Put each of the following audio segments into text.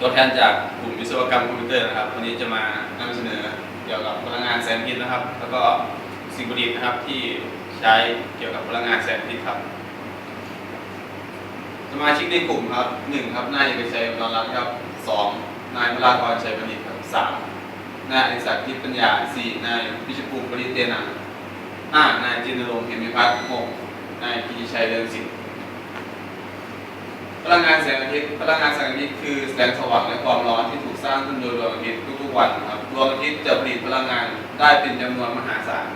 ตัวแทนจากกลุ่มวิศวกรรมคอมพิวเตอร์นะครับ วันนี้จะมานำเสนอเกี่ยวกับพลังงานแสงอาทิตย์นะครับ แล้วก็สิ่งประดิษฐ์นะครับที่ใช้เกี่ยวกับพลังงานแสงอาทิตย์ครับ สมาชิกในกลุ่มครับหนึ่งครับนายเอกชัยนนรัตน์ครับสองนายพลากรชัยประดิษฐ์ครับสามนายอดิศักดิ์ทิพย์ปัญญาสี่นายพิชภูมิปริเตนังห้านายจินรงค์เห็นมิพัฒน์หกนายพีชัยเรืองศิษย์ พลังงานแสงอาทิตย์ พลังงานแสงอาทิตย์คือแสงสว่างและความร้อนที่ถูกสร้างขึ้นโดยดวงอาทิตย์ทุกๆวันครับดวงอาทิตย์จะผลิตพลังงานได้เป็นจำนวนมหาศาล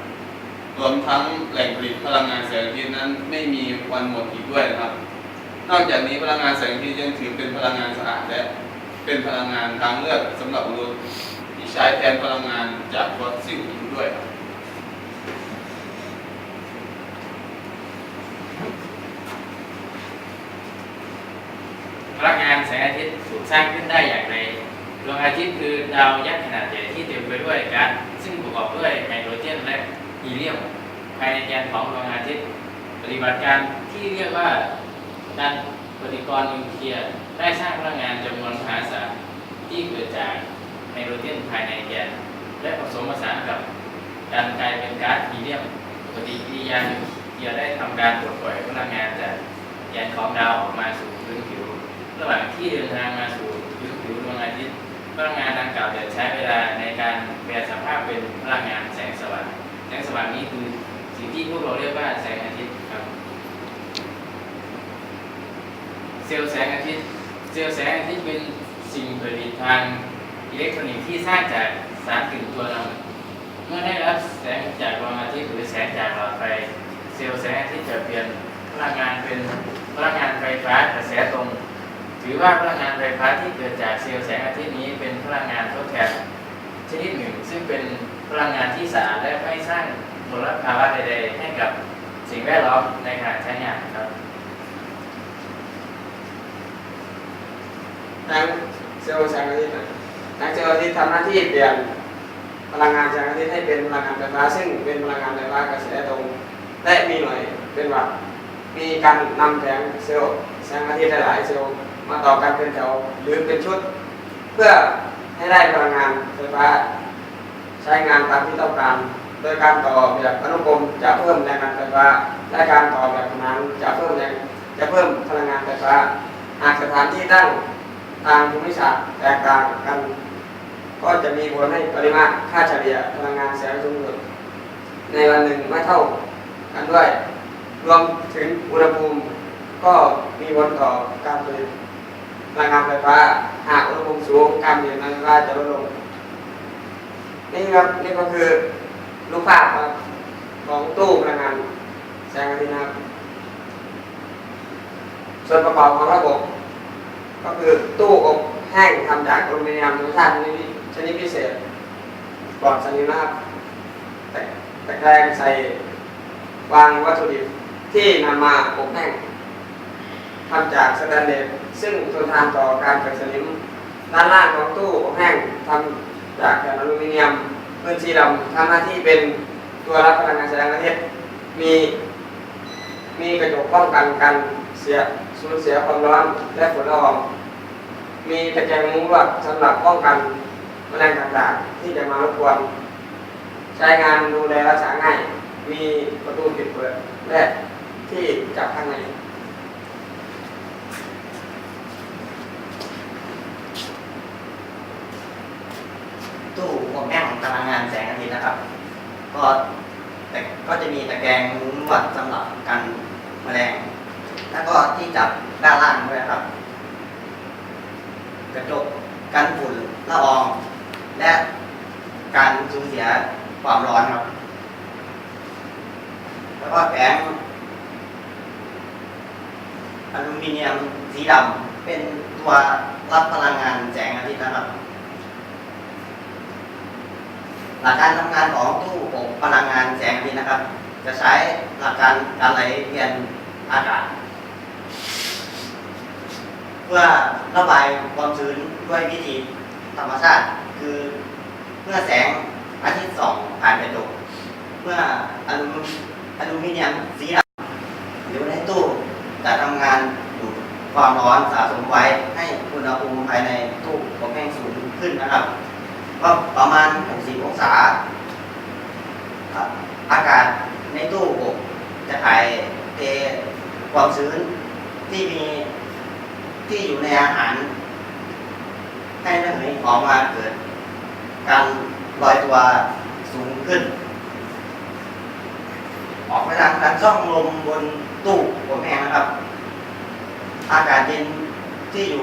รวมทั้งแหล่งผลิตพลังงานแสงอาทิตย์นั้นไม่มีวันหมดอีกด้วยนะครับ นอกจากนี้พลังงานแสงอาทิตย์ยังถือเป็นพลังงานสะอาดและเป็นพลังงานทางเลือกสำหรับมนุษย์ที่ใช้แทนพลังงานจากฟอสซิลอีกด้วยครับ พลั งงานแสงอาทิตย์ถูกสร้างขึ้นได้อย่างไร ดวงอาทิตย์คือดาวยักษ์ขนาดใหญ่ที่เต็มไปด้วยก๊าซซึ่งประกอบด้วยไฮโดรเจนและฮีเลียมภายในแกนของดวงอาทิตย์ ปฏิบัติการที่เรียกว่าการปฏิกรณ์นิวเคลียร์ได้สร้างพลังงานจำนวนมหาศาลที่เกิดจากไฮโดรเจนภายในแกนและผสมผสานกับการกลายเป็นก๊าซฮีเลียมปฏิกิริยานิวเคลียร์ได้ทำการปลดปล่อยพลังงานจากแกนของดาวออกมาสู่พื้นผิว ระหว่างที่เดินทางมาสู่พื้นผิวดวงอาทิตย์พลังงานดังกล่าวจะใช้เวลาในการแปลสภาพเป็นพลังงานแสงสว่างแสงสว่างนี้คือสิ่งที่พวกเราเรียกว่าแสงอาทิตย์ครับ เซลล์แสงอาทิตย์ เซลล์แสงอาทิตย์เป็นสิ่งประดิษฐ์ทางอิเล็กทรอนิกส์ที่สร้างจากสารกึ่งตัวนำเมื่อได้รับแสงจากดวงอาทิตย์หรือแสงจากหลอดไฟเซลล์แสงอาทิตย์จะเปลี่ยนพลังงานเป็นพลังงานไฟฟ้ากระแสตรง ถือว่าพลังงานไฟฟ้าที่เกิดจากเซลล์แสงอาทิตย์นี้เป็นพลังงานทดแทนชนิดหนึ่ง ซึ่งเป็นพลังงานที่สะอาดและไม่สร้างมลภาวะใดๆให้กับสิ่งแวดล้อมในขณะใช้งานครับทั้งเซลล์แสงอาทิตย์นะทั้งเซลล์อาทิตย์ทำหน้าที่เปลี่ยนพลังงานแสงอาทิตย์ให้เป็นพลังงานไฟฟ้าซึ่งเป็นพลังงานไฟฟ้ากระแสตรงและมีหน่วยเป็นวัตต์มีการนำแสงเซลล์แสงอาทิตย์หลายๆเซลล์ มาต่อกันเป็นแถวหรือเป็นชุด เพื่อให้ได้พลังงานไฟฟ้า ใช้งานตามที่ต้องการ โดยการต่อแบบอนุกรมจะเพิ่มแรงงานไฟฟ้า และการต่อแบบขนานจะเพิ่มแรงจะเพิ่มพลังงานไฟฟ้า หากสถานที่ตั้งทางภูมิศาสตร์แตกต่างกัน ก็จะมีผลให้ปริมาตรค่าเฉลี่ยพลังงานแสงสูงสุดในวันหนึ่งไม่เท่ากันด้วย รวมถึงอุณหภูมิก็มีผลต่อการผลิต พลังงานไฟฟ้า หากอุณหภูมิสูงการผลิตพลังงานไฟฟ้าจะลดลง นี่ครับนี่ก็คือรูปภาพครับของตู้พลังงานแสงอาทิตย์นะครับ ส่วนประกอบของระบบ ก็คือตู้อบแห้งทำจากอลูมิเนียมธรรมชาติชนิดพิชนิดพิเศษปลอดสนิมนะครับแต่ตะแกรงใส่วางวัตถุดิบที่นำมาอบแห้งทำจากสแตนเลส ซึ่งทนทานต่อการเกิดสนิมด้านล่างของตู้อบแห้งทำจากแผ่นอลูมิเนียมพื้นสีดำทำหน้าที่เป็นตัวรับพลังงานแสงอาทิตย์มีมีกระจกป้องกันการเสียสูญเสียความร้อนและฝุ่นละอองมีตะแกรงมุ้งลวดสำหรับป้องกันแมลงต่างๆ ที่จะมารบกวนใช้งานดูแลรักษาง่าย มีประตูปิดเปิดและที่จับข้างใน ตู้อบแห้งพลังงานแสงอาทิตย์นะครับ ก็แต่ก็จะมีตะแกรงมุ้งลวดสำหรับกันแมลง แล้วก็ที่จับด้านล่างด้วยครับ กระจกกันฝุ่นละออง และการสูญเสียความร้อนครับ แล้วก็แผงอลูมิเนียมสีดำเป็นตัวรับพลังงานแสงอาทิตย์นะครับ หลักการทำงานของตู้อบพลังงานแสงอาทิตย์นะครับ จะใช้หลักการการไหลเวียนอากาศ เพื่อระบายความชื้นด้วยวิธีธรรมชาติ คือเมื่อแสงอาทิตย์ส่องผ่านกระจกเมื่ออลูอลูมิเนียมสีดำอยู่ในตู้จะทำงานดูดความร้อนสะสมไว้ให้อุณหภูมิภายในตู้อบแห้งสูงขึ้นนะครับ ก็ประมาณ 60 องศา อากาศในตู้อบจะถ่ายเทความชื้นที่มีที่อยู่ในอาหาร ให้ระเหยออกมาเกิด การลอยตัวสูงขึ้น ออกไปทางทางช่องลมบนตู้อบแห้งนะครับ อากาศเย็นที่อยู่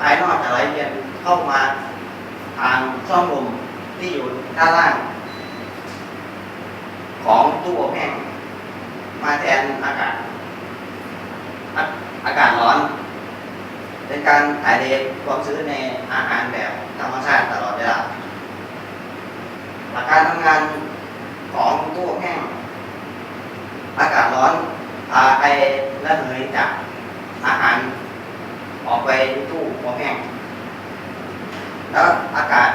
ภายนอกจะไหลเวียนเข้ามา ทางช่องลมที่อยู่ด้านล่าง ของตู้อบแห้งมาแทนอากาศอาอากาศร้อน เป็นการถ่ายเทความชื้นในอาหารแบบธรรมชาติตลอดเวลาหลักการทำงานของตู้อบแห้งอากาศร้อนพาไอระเหยจากอาหารออกไปตู้อบแห้งแล้วอากาศ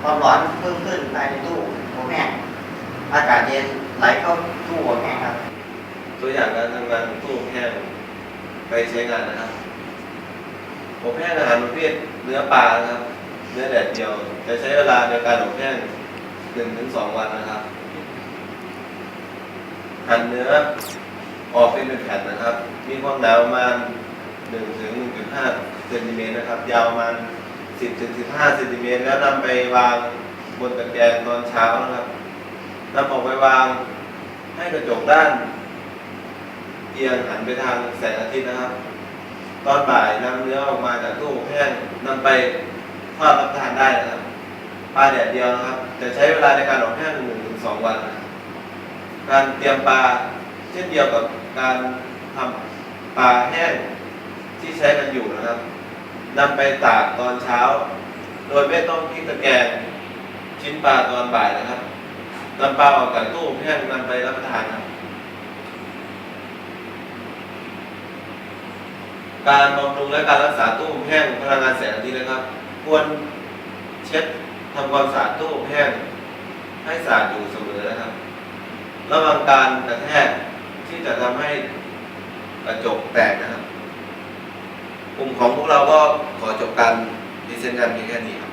ความ ร้อนเพิ่มขึ้นภายในตู้อบแห้งอากาศเย็นไหลเข้าตู้อบแห้งครับ ตัวอย่างการทำงานของตู้แห้งไปใช้งานนะครับอบแห้งอาหารประเภทเนื้อปลานะครับ เนื้อแดดเดียว จะใช้เวลาในการอบแห้งหนึ่งถึงสองวันนะครับ หั่นเนื้อออกเป็นแผ่นนะครับ มีความหนาประมาณหนึ่งถึงหนึ่งจุดห้าเซนติเมตรนะครับ ยาวประมาณ สิบถึงสิบห้าเซนติเมตรแล้วนำไปวางบนตะแกรงตอนเช้านะครับนำออกไปวางให้กระจกด้านเอียงหันไปทางแสงอาทิตย์นะครับ ตอนบ่ายนำเนื้อออกมาจากตู้อบแห้งนำไปทอดรับประทานได้นะครับปลาแดดเดียวนะครับ จะใช้เวลาในการอบแห้งหนึ่งถึงสองวัน การเตรียมปลาเช่นเดียวกับการทำปลาแห้งที่ใช้กันอยู่นะครับ นำไปตากตอนเช้า โดยไม่ต้องพลิกตะแกรงชิ้นปลาตอนบ่ายนะครับนำปลาออกจากตู้อบแห้งนำไปรับประทานนะครับการบำรุงและการรักษาตู้แห้งพลังงานแสงอาทิตย์นะครับ ควรเช็ดทำความสะอาดตู้แห้งให้สะอาดอยู่เสมอนะครับ ระวังการกระแทกที่จะทำให้กระจกแตกนะครับ ลุ่มของพวกเราก็ขอจบการดีเซนการเพียงแค่นี้ครับ